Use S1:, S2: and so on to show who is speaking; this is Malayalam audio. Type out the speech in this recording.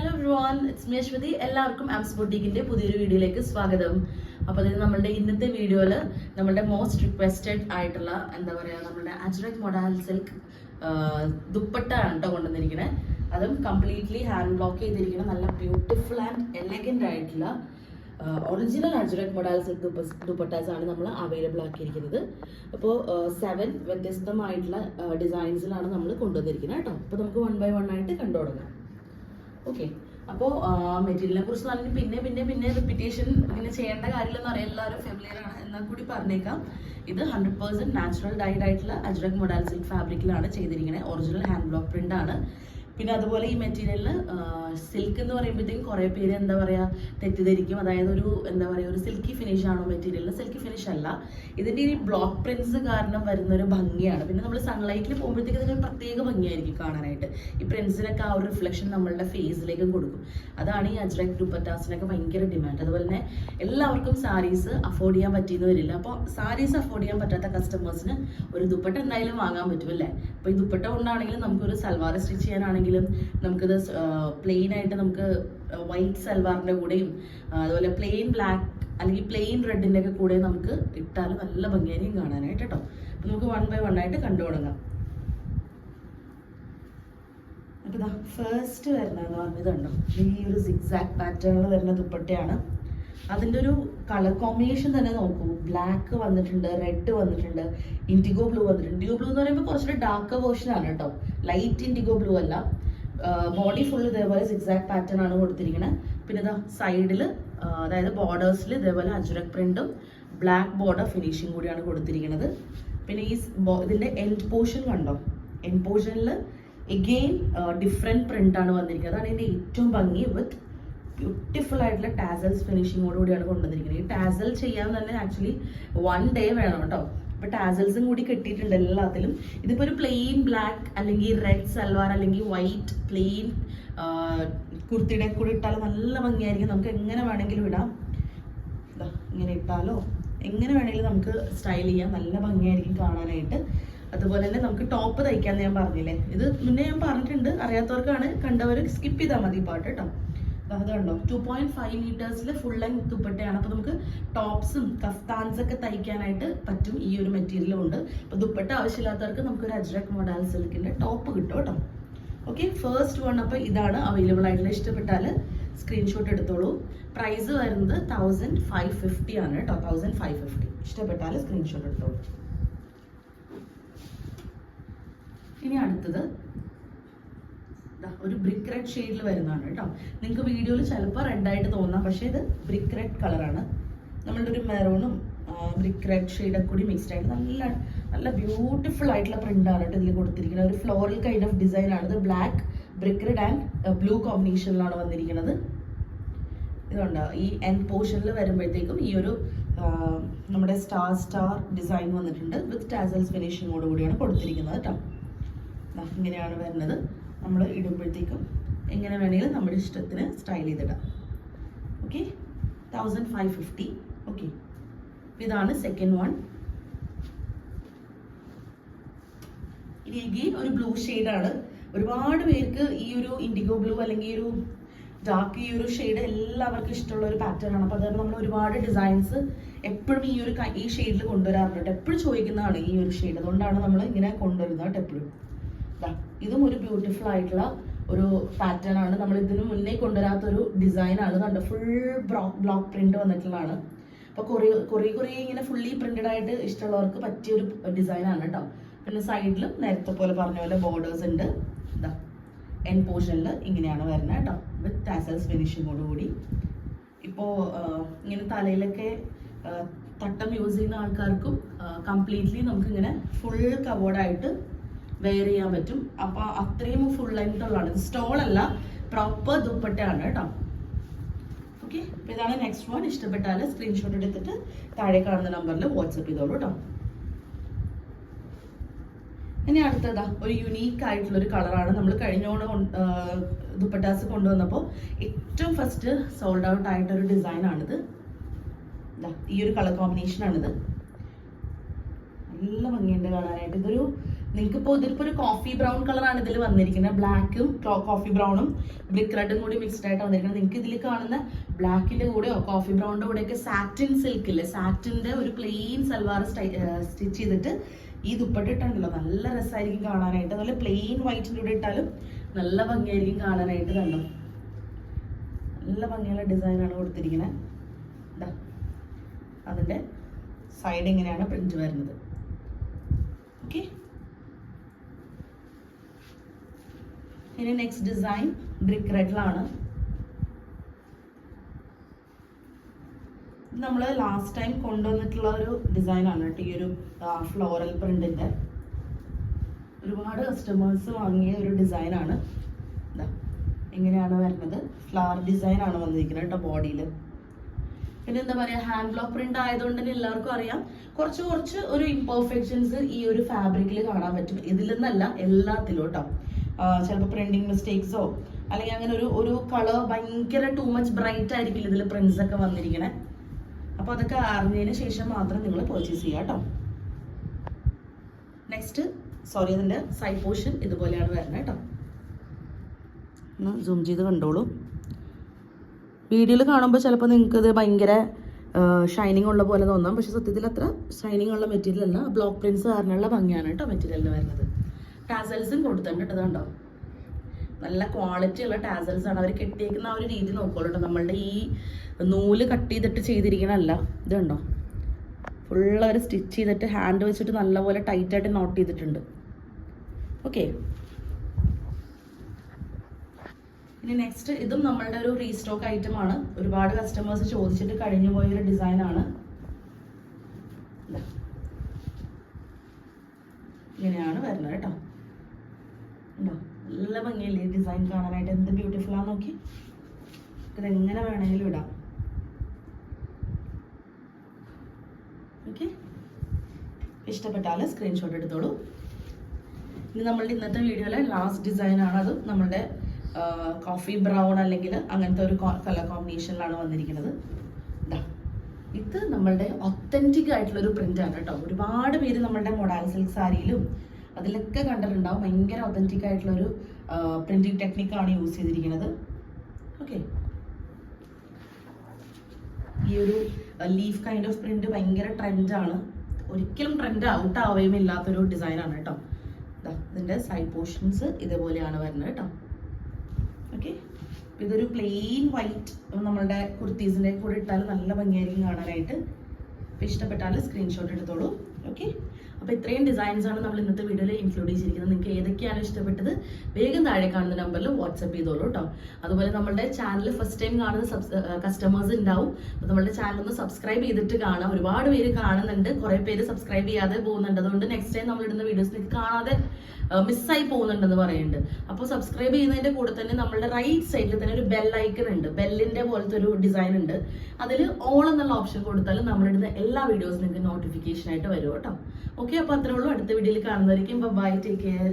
S1: Hello everyone it's me Aswathi എല്ലാവർക്കും ആംസ് ബൊട്ടീക്കിന്റെ പുതിയൊരു വീഡിയോയിലേക്ക് സ്വാഗതം. അപ്പോൾ അതായത് നമ്മുടെ ഇന്നത്തെ വീഡിയോയിൽ നമ്മുടെ മോസ്റ്റ് റിക്വസ്റ്റഡ് ആയിട്ടുള്ള എന്താ പറയുക നമ്മുടെ അജ്രക് മൊഡാൽ സിൽക്ക് ദുപ്പട്ട ആണ് കേട്ടോ കൊണ്ടുവന്നിരിക്കുന്നത് അതും കംപ്ലീറ്റ്ലി ഹാൻഡ് ബ്ലോക്ക് ചെയ്തിരിക്കുന്ന നല്ല ബ്യൂട്ടിഫുൾ ആൻഡ് എലഗന്റ് ആയിട്ടുള്ള original ajrak modal silk dupattas ആണ് നമ്മൾ അവൈലബിൾ ആക്കിയിരിക്കുന്നത്. അപ്പോൾ സെവൻ വ്യത്യസ്തമായിട്ടുള്ള ഡിസൈൻസിലാണ് നമ്മൾ കൊണ്ടുവന്നിരിക്കുന്നത് കേട്ടോ അപ്പോൾ നമുക്ക് വൺ ബൈ വൺ ആയിട്ട് കണ്ടു തുടങ്ങാം ഓക്കെ അപ്പോൾ മെറ്റീരിയലിനെ കുറിച്ച് പറഞ്ഞു പിന്നെ പിന്നെ പിന്നെ റിപ്പീറ്റേഷൻ ഇങ്ങനെ ചെയ്യേണ്ട കാര്യമില്ലെന്ന് പറയാം എല്ലാവരും ഫെമിലിയർ ആണ്. എന്നാൽ കൂടി പറഞ്ഞേക്കാം. ഇത് ഹൺഡ്രഡ് പേഴ്സെന്റ് നാച്ചുറൽ ഡൈഡ് ആയിട്ടുള്ള അജ്രക് മൊഡാൽ സിൽക്ക് ഫാബ്രിക്കിലാണ് ചെയ്തിരിക്കുന്നത് ഒറിജിനൽ ഹാൻഡ് ബ്ലോക്ക് പ്രിന്റ് ആണ്. പിന്നെ അതുപോലെ ഈ മെറ്റീരിയലിൽ സിൽക്ക് എന്ന് പറയുമ്പോഴത്തേക്കും കുറേ പേര് എന്താ പറയുക തെറ്റിദ്ധരിക്കും. അതായത് ഒരു എന്താ പറയുക ഒരു സിൽക്കി ഫിനിഷ് ആണോ മെറ്റീരിയലിൽ സിൽക്കി ഫിനിഷ് അല്ല. ഇതിന്റെ ഈ ബ്ലോക്ക് പ്രിന്റ്സ് കാരണം വരുന്ന ഒരു ഭംഗിയാണ്. പിന്നെ നമ്മൾ സൺലൈറ്റിൽ പോകുമ്പോഴത്തേക്കും ഇതിന് പ്രത്യേക ഭംഗിയായിരിക്കും കാണാനായിട്ട്. ഈ പ്രിന്റ്സിനൊക്കെ ആ ഒരു റിഫ്ലക്ഷൻ നമ്മളുടെ ഫേസിലേക്കും കൊടുക്കും. അതാണ് ഈ അജ്രക് ദുപ്പറ്റാസിനൊക്കെ ഭയങ്കര ഡിമാൻഡ് അതുപോലെ തന്നെ എല്ലാവർക്കും സാരീസ് അഫോർഡ് ചെയ്യാൻ പറ്റിയെന്ന് വരില്ല. അപ്പോൾ സാരീസ് അഫോർഡ് ചെയ്യാൻ പറ്റാത്ത കസ്റ്റമേഴ്സിന് ഒരു ദുപ്പട്ട എന്തായാലും വാങ്ങാൻ പറ്റും അല്ലേ? അപ്പോൾ ഈ ദുപ്പട്ട കൊണ്ടാണെങ്കിലും നമുക്കൊരു സൽവാർ സ്റ്റിച്ച് ചെയ്യാനാണെങ്കിലും നമുക്കിത് പ്ലെയിൻ ആയിട്ട് നമുക്ക് വൈറ്റ് സൽവാറിന്റെ കൂടെയും അതുപോലെ പ്ലെയിൻ ബ്ലാക്ക് അല്ലെങ്കിൽ പ്ലെയിൻ റെഡിന്റെ ഒക്കെ കൂടെ നമുക്ക് ഇട്ടാൽ നല്ല ഭംഗിയായിരിക്കും കാണാനായിട്ട് കേട്ടോ നമുക്ക് വൺ ബൈ വൺ ആയിട്ട് കണ്ടു തുടങ്ങാം. അപ്പോൾ ഇതാ ഫസ്റ്റ് വരുന്നതെന്ന് പറഞ്ഞതുണ്ടോ ഈ ഒരു സിക്സാക്ട് പാറ്റേണിൽ വരുന്ന ദുപ്പട്ടയാണ്. അതിന്റെ ഒരു കളർ കോമ്പിനേഷൻ തന്നെ നോക്കൂ. ബ്ലാക്ക് വന്നിട്ടുണ്ട് റെഡ് വന്നിട്ടുണ്ട് ഇൻഡിഗോ ബ്ലൂ വന്നിട്ടുണ്ട്. ഇൻഡിഗോ ബ്ലൂ എന്ന് പറയുമ്പോൾ കുറച്ചൊരു ഡാർക്ക് വേർഷൻ ആണ് കേട്ടോ. ലൈറ്റ് ഇൻഡിഗോ ബ്ലൂ അല്ല. ബോഡി ഫുൾ ഇതേപോലെ സിക്സാക്ട് പാറ്റേൺ ആണ് കൊടുത്തിരിക്കുന്നത് പിന്നെ ഇതാ സൈഡിൽ അതായത് ബോർഡേഴ്സിൽ ഇതേപോലെ അജുരക് പ്രിന്റും ബ്ലാക്ക് ബോർഡർ ഫിനിഷിംഗ് കൂടിയാണ് കൊടുത്തിരിക്കുന്നത് പിന്നെ ഈ ഇതിന്റെ എൻഡ് പോർഷൻ കണ്ടോ? എൻഡ് പോർഷനിൽ എഗെയിൻ ഡിഫറെന്റ് ആണ് വന്നിരിക്കുന്നത് അതാണ് ഇതിന്റെ ഏറ്റവും ഭംഗി വിത്ത് ബ്യൂട്ടിഫുൾ ആയിട്ടുള്ള ടാസൽസ് ഫിനിഷിങ്ങോട് കൂടിയാണ് കൊണ്ടുവന്നിരിക്കുന്നത്. ഈ ടാസൽ ചെയ്യാൻ തന്നെ ആക്ച്വലി വൺ ഡേ വേണം കേട്ടോ. അപ്പൊ ടാസൽസും കൂടി കെട്ടിയിട്ടുണ്ട് എല്ലാത്തിലും. ഇതിപ്പോ ഒരു പ്ലെയിൻ ബ്ലാക്ക് അല്ലെങ്കിൽ റെഡ് സൽവാർ അല്ലെങ്കിൽ വൈറ്റ് പ്ലെയിൻ കുർത്തിയുടെ കൂടി ഇട്ടാൽ നല്ല ഭംഗിയായിരിക്കും. നമുക്ക് എങ്ങനെ വേണമെങ്കിലും ഇടാം. ഇങ്ങനെ ഇട്ടാലോ? എങ്ങനെ വേണമെങ്കിലും നമുക്ക് സ്റ്റൈൽ ചെയ്യാം. നല്ല ഭംഗിയായിരിക്കും കാണാനായിട്ട്. അതുപോലെ തന്നെ നമുക്ക് ടോപ്പ് തയ്ക്കാന്ന് ഞാൻ പറഞ്ഞില്ലേ? ഇത് മുന്നേ ഞാൻ പറഞ്ഞിട്ടുണ്ട്. അറിയാത്തവർക്കാണ് കണ്ടവർ സ്കിപ്പ് ചെയ്താൽ മതി പാട്ട് കേട്ടോ. ദാ കണ്ടോ ടു പോയിന്റ് ഫൈവ് മീറ്റേഴ്സിൽ ഫുൾ ലെങ്ത് ദുപ്പട്ടയാണ്. അപ്പോൾ നമുക്ക് ടോപ്സും കഫ്താൻസ് ഒക്കെ തയ്ക്കാനായിട്ട് പറ്റും ഈ ഒരു മെറ്റീരിയലും ഉണ്ട് അപ്പോൾ ദുപ്പട്ട ആവശ്യമില്ലാത്തവർക്ക് നമുക്ക് ഒരു അജ്രക് മോഡൽ സിൽക്കിന്റെ ടോപ്പ് കിട്ടും കേട്ടോ. ഓക്കെ ഫസ്റ്റ് വൺ അപ്പോൾ ഇതാണ് അവൈലബിൾ ആയിട്ടുള്ള ഇഷ്ടപ്പെട്ടാൽ സ്ക്രീൻഷോട്ട് എടുത്തോളൂ. പ്രൈസ് വരുന്നത് തൗസൻഡ് ഫൈവ് ഫിഫ്റ്റി ആണ് കേട്ടോ. തൗസൻഡ് ഫൈവ് ഫിഫ്റ്റി ഇഷ്ടപ്പെട്ടാൽ സ്ക്രീൻഷോട്ട് എടുത്തോളൂ. ഇനി അടുത്തത് ഒരു ബ്രിക്ക് റെഡ് ഷെയ്ഡിൽ വരുന്നതാണ് കേട്ടോ. നിങ്ങൾക്ക് വീഡിയോയിൽ ചിലപ്പോൾ റെഡായിട്ട് തോന്നാം പക്ഷേ ഇത് ബ്രിക്ക് റെഡ് കളറാണ് നമ്മളുടെ ഒരു മെറൂണും ബ്രിക്ക് റെഡ് ഷെയ്ഡൊക്കെ കൂടി മിക്സ്ഡ് ആയിട്ട് നല്ല നല്ല ബ്യൂട്ടിഫുൾ ആയിട്ടുള്ള പ്രിന്റാണ് കേട്ടോ ഇതിൽ കൊടുത്തിരിക്കുന്നത്. ഒരു ഫ്ലോറൽ കൈൻഡ് ഓഫ് ഡിസൈൻ ആണ്. ഇത് black brick red and blue കോമ്പിനേഷനിലാണ് വന്നിരിക്കുന്നത്. ഇതുണ്ട്? ഈ എൻ പോർഷനിൽ വരുമ്പോഴത്തേക്കും ഈ ഒരു നമ്മുടെ സ്റ്റാർ സ്റ്റാർ ഡിസൈൻ വന്നിട്ടുണ്ട്. വിത്ത് ടാസൽസ് ഫിനിഷിങ്ങോട് കൂടിയാണ് കൊടുത്തിരിക്കുന്നത് കേട്ടോ. ഇങ്ങനെയാണ് വരുന്നത്. നമ്മൾ ഇടുമ്പോഴത്തേക്കും എങ്ങനെ വേണമെങ്കിലും നമ്മുടെ ഇഷ്ടത്തിന് സ്റ്റൈൽ ചെയ്തിടാം. Okay thousand five fifty okay ഇതാണ് സെക്കൻഡ് വൺ ഇനി ഒരു ബ്ലൂ ആണ്. ഒരുപാട് പേർക്ക് ഈ ഒരു ഇൻഡിഗോ ബ്ലൂ അല്ലെങ്കിൽ ഒരു ഡാർക്ക് ഈ ഒരു ഷെയ്ഡ് എല്ലാവർക്കും ഇഷ്ടമുള്ള ഒരു പാറ്റേൺ ആണ്. അപ്പോൾ അതുകൊണ്ട് നമ്മൾ ഒരുപാട് ഡിസൈൻസ് എപ്പോഴും ഈ ഒരു ഈ ഷെയ്ഡിൽ കൊണ്ടുവരാറുണ്ട്. എപ്പോഴും ചോദിക്കുന്നതാണ് ഈ ഒരു ഷെയ്ഡ് അതുകൊണ്ടാണ് നമ്മൾ ഇങ്ങനെ കൊണ്ടുവരുന്നത് എപ്പോഴും. ഇതും ഒരു ബ്യൂട്ടിഫുൾ ആയിട്ടുള്ള ഒരു പാറ്റേൺ ആണ്. നമ്മൾ ഇതിന് മുന്നേ കൊണ്ടുവരാത്ത ഒരു ഡിസൈൻ ആണ്. കണ്ടോ? ഫുൾ ബ്ലോക്ക് പ്രിന്റ് വന്നിട്ടുള്ളതാണ്. അപ്പോൾ കുറേ കുറേ കുറേ ഇങ്ങനെ ഫുള്ളി പ്രിന്റഡ് ആയിട്ട് ഇഷ്ടമുള്ളവർക്ക് പറ്റിയ ഒരു ഡിസൈൻ ആണ് കേട്ടോ പിന്നെ സൈഡിലും നേരത്തെ പോലെ പറഞ്ഞ പോലെ ബോർഡേഴ്സ് ഉണ്ട്. എൻ പോർഷനിൽ ഇങ്ങനെയാണ് വരുന്നത് കേട്ടോ വിത്ത് ടാസൽസ് ഫിനിഷിങ്ങോട് കൂടി. ഇപ്പോൾ ഇങ്ങനെ തലയിലൊക്കെ തട്ടം യൂസ് ചെയ്യുന്ന ആൾക്കാർക്കും കംപ്ലീറ്റ്ലി നമുക്കിങ്ങനെ ഫുൾ കവേർഡായിട്ട് വെയർ ചെയ്യാൻ പറ്റും. അപ്പോൾ അത്രയും ഫുൾ ലെങ്ത് ഉള്ളതാണ്. സ്റ്റോൾ അല്ല പ്രോപ്പർ ദുപ്പട്ടയാണ് കേട്ടോ. ഓക്കെ ഇതാണ് നെക്സ്റ്റ് വൺ ഇഷ്ടപ്പെട്ടാൽ സ്ക്രീൻഷോട്ട് എടുത്തിട്ട് താഴെ കാണുന്ന നമ്പറിൽ വാട്സപ്പ് ചെയ്തോളൂ കേട്ടോ. ഇനി അടുത്തതാ ഒരു യുണീക്ക് ആയിട്ടുള്ള ഒരു കളറാണ് നമ്മൾ കഴിഞ്ഞ ഓണം ദുപ്പട്ടാസ് കൊണ്ടുവന്നപ്പോൾ ഏറ്റവും ഫസ്റ്റ് സോൾഡ് ഔട്ട് ആയിട്ടൊരു ഒരു ഡിസൈൻ ആണിത് ഈ ഒരു കളർ കോമ്പിനേഷൻ ആണിത്. നല്ല ഭംഗിയുണ്ട് കാണാനായിട്ട്. ഇതൊരു നിങ്ങൾക്ക് ഇപ്പോൾ ഇതിലിപ്പോൾ ഒരു കോഫി ബ്രൗൺ കളറാണ് ഇതിൽ വന്നിരിക്കുന്നത്. ബ്ലാക്കും കോഫി ബ്രൗണും ബ്രിക്ക് റെഡും കൂടി മിക്സ്ഡ് ആയിട്ട് വന്നിരിക്കുന്നത്. നിങ്ങൾക്ക് ഇതിൽ കാണുന്ന ബ്ലാക്കിന്റെ കൂടെയോ കോഫി ബ്രൗണിന്റെ കൂടെയൊക്കെ സാറ്റിൻ സിൽക്ക് ഇല്ലേ? സാറ്റിന്റെ ഒരു പ്ലെയിൻ സൽവാർ സ്റ്റിച്ച് ചെയ്തിട്ട് ഈ ദുപ്പട്ടിട്ടുണ്ടല്ലോ നല്ല രസമായിരിക്കും കാണാനായിട്ട്. നല്ല പ്ലെയിൻ വൈറ്റിന്റെ കൂടെ ഇട്ടാലും നല്ല ഭംഗിയായിരിക്കും കാണാനായിട്ട് കണ്ടു? നല്ല ഭംഗിയുള്ള ഡിസൈനാണ് കൊടുത്തിരിക്കുന്നത് അതിന്റെ സൈഡ് ഇങ്ങനെയാണ് പ്രിന്റ് വരുന്നത്. ഓക്കെ ഇനി നെക്സ്റ്റ് ഡിസൈൻ ബ്രിക്ക് റെഡിലാണ് നമ്മൾ ലാസ്റ്റ് ടൈം കൊണ്ടുവന്നിട്ടുള്ള ഒരു ഡിസൈനാണ് കേട്ടോ ഈ ഒരു ഫ്ലോറൽ പ്രിന്റിന്റെ ഒരുപാട് കസ്റ്റമേഴ്സ് വാങ്ങിയ ഒരു ഡിസൈനാണ് ഇതാ എങ്ങനെയാണ് വരുന്നത്. ഫ്ലവർ ഡിസൈനാണ് വന്നിരിക്കുന്നത് കേട്ടോ ബോഡിയിൽ പിന്നെ എന്താ പറയുക ഹാൻഡ് ബ്ലോക്ക് പ്രിന്റ് ആയതുകൊണ്ട് തന്നെ എല്ലാവർക്കും അറിയാം. കുറച്ച് കുറച്ച് ഒരു ഇംപെർഫെക്ഷൻസ് ഈ ഒരു ഫാബ്രിക്കിൽ കാണാൻ പറ്റും. ഇതിൽ നിന്നല്ല എല്ലാത്തിലും കേട്ടോ. ചിലപ്പോൾ പ്രിന്റിങ് മിസ്റ്റേക്സോ അല്ലെങ്കിൽ അങ്ങനെ ഒരു ഒരു കളർ ഭയങ്കര ടൂ മച്ച് ബ്രൈറ്റ് ആയിരിക്കില്ല ഇതിൽ പ്രിന്റ്സ് ഒക്കെ വന്നിരിക്കണേ. അപ്പോൾ അതൊക്കെ അറിഞ്ഞതിന് ശേഷം മാത്രം നിങ്ങൾ പർച്ചേസ് ചെയ്യുക കേട്ടോ. നെക്സ്റ്റ് സോറി അതിന്റെ സൈഡ് പോർഷൻ ഇതുപോലെയാണ് വരുന്നത് കേട്ടോ. ഒന്ന് സൂം ചെയ്ത് കണ്ടോളൂ. വീഡിയോയിൽ കാണുമ്പോൾ ചിലപ്പോൾ നിങ്ങൾക്ക് ഇത് ഭയങ്കര ഷൈനിങ് ഉള്ള പോലെ തോന്നാം. പക്ഷെ സത്യത്തിൽ അത്ര ഷൈനിങ് ഉള്ള മെറ്റീരിയൽ അല്ല. ബ്ലോക്ക് പ്രിന്റ്സ് കാരണമുള്ള ഭംഗിയാണ് കേട്ടോ മെറ്റീരിയലിന് വരുന്നത്. ടാസൽസും കൊടുത്തിട്ടുണ്ട് കേട്ടോ കണ്ടോ? നല്ല ക്വാളിറ്റി ഉള്ള ടാസൽസ് ആണ്. അവർ കെട്ടിയേക്കുന്ന ആ ഒരു രീതി നോക്കുള്ളൂ നമ്മളുടെ ഈ നൂൽ കട്ട് ചെയ്തിട്ട് ചെയ്തിരിക്കണല്ല ഇത് കണ്ടോ? ഫുൾ അവർ സ്റ്റിച്ച് ചെയ്തിട്ട് ഹാൻഡ് വെച്ചിട്ട് നല്ലപോലെ ടൈറ്റായിട്ട് നോട്ട് ചെയ്തിട്ടുണ്ട്. ഓക്കെ ഇനി നെക്സ്റ്റ് ഇതും നമ്മളുടെ ഒരു റീസ്റ്റോക്ക് ഐറ്റം ആണ്. ഒരുപാട് കസ്റ്റമേഴ്സ് ചോദിച്ചിട്ട് കഴിഞ്ഞു പോയ ഒരു ഡിസൈൻ ആണ്. ഇതാ. ഇങ്ങനെയാണ് വരുന്നത് കേട്ടോ. ഭംഗിയല്ലേ ഡിസൈൻ കാണാനായിട്ട്? എന്ത് ബ്യൂട്ടിഫുൾ ആ നോക്കി. ഇതെങ്ങനെ വേണമെങ്കിലും ഇടാം. ഓക്കെ ഇഷ്ടപ്പെട്ടാൽ സ്ക്രീൻഷോട്ട് എടുത്തോളൂ. ഇനി നമ്മളുടെ ഇന്നത്തെ വീഡിയോയിലെ ലാസ്റ്റ് ഡിസൈൻ ആണ് അത്. നമ്മളുടെ കോഫി ബ്രൗൺ അല്ലെങ്കിൽ അങ്ങനത്തെ ഒരു കളർ കോമ്പിനേഷനിലാണ് വന്നിരിക്കുന്നത്. ഇത് നമ്മളുടെ ഒത്തന്റിക് ആയിട്ടുള്ള ഒരു പ്രിന്റ് ആണ് കേട്ടോ. ഒരുപാട് പേര് നമ്മളുടെ മൊഡാൽ സിൽക്ക് സാരിയിലും അതിലൊക്കെ കണ്ടിട്ടുണ്ടാവും. ഭയങ്കര ഒതന്റിക് ആയിട്ടുള്ള ഒരു പ്രിന്റിംഗ് ടെക്നിക്കാണ് യൂസ് ചെയ്തിരിക്കുന്നത്. ഓക്കെ ഈ ഒരു ലീഫ് കൈൻഡ് ഓഫ് പ്രിന്റ് ഭയങ്കര ട്രെൻഡാണ് ഒരിക്കലും ട്രെൻഡ് ഔട്ട് ആവുകയും ഇല്ലാത്തൊരു ഡിസൈനാണ് കേട്ടോ. ദാ, ഇതിന്റെ സൈഡ് പോർഷൻസ് ഇതേപോലെയാണ് വരുന്നത് കേട്ടോ. ഓക്കെ ഇതൊരു പ്ലെയിൻ വൈറ്റ് നമ്മളുടെ കുർത്തീസിന്റെ കൂടെ ഇട്ടാൽ നല്ല ഭംഗിയായിരിക്കും കാണാനായിട്ട്. ഇഷ്ടപ്പെട്ടാൽ സ്ക്രീൻഷോട്ട് എടുത്തോളൂ. ഓക്കെ അപ്പോൾ ഇത്രയും ഡിസൈൻസ് ആണ് നമ്മൾ ഇന്നത്തെ വീഡിയോയിൽ ഇൻക്ലൂഡ് ചെയ്തിരിക്കുന്നത്. നിങ്ങൾക്ക് ഏതൊക്കെയാണ് ഇഷ്ടപ്പെട്ടത്? വേഗം താഴെ കാണുന്ന നമ്പറിൽ വാട്സപ്പ് ചെയ്തോളൂ കേട്ടോ അതുപോലെ നമ്മുടെ ചാനൽ ഫസ്റ്റ് ടൈം കാണുന്ന കസ്റ്റമേഴ്സ് ഉണ്ടാവും അപ്പോൾ നമ്മുടെ ചാനൽ ഒന്ന് സബ്സ്ക്രൈബ് ചെയ്തിട്ട് കാണാം. ഒരുപാട് പേര് കാണുന്നുണ്ട്. കുറേ പേര് സബ്സ്ക്രൈബ് ചെയ്യാതെ പോകുന്നുണ്ട്. അതുകൊണ്ട് നെക്സ്റ്റ് ടൈം നമ്മൾ ഇടുന്ന വീഡിയോസ് നിങ്ങൾക്ക് കാണാതെ മിസ്സായി പോകുന്നുണ്ടെന്ന് പറയുന്നുണ്ട്. അപ്പോൾ സബ്സ്ക്രൈബ് ചെയ്യുന്നതിന്റെ കൂടെ തന്നെ നമ്മളുടെ റൈറ്റ് സൈഡിൽ തന്നെ ഒരു ബെൽ ഐക്കൺ ഉണ്ട്. ബെല്ലിന്റെ പോലത്തെ ഒരു ഡിസൈൻ ഉണ്ട്. അതിൽ ഓൾ എന്നുള്ള ഓപ്ഷൻ കൊടുത്താൽ നമ്മളിടുന്ന എല്ലാ വീഡിയോസും നിങ്ങൾക്ക് നോട്ടിഫിക്കേഷൻ ആയിട്ട് വരും കേട്ടോ. ഓക്കെ അപ്പോൾ അത്രേ ഉള്ളൂ. അടുത്ത വീഡിയോയിൽ കാണുന്നതായിരിക്കും. Bye take care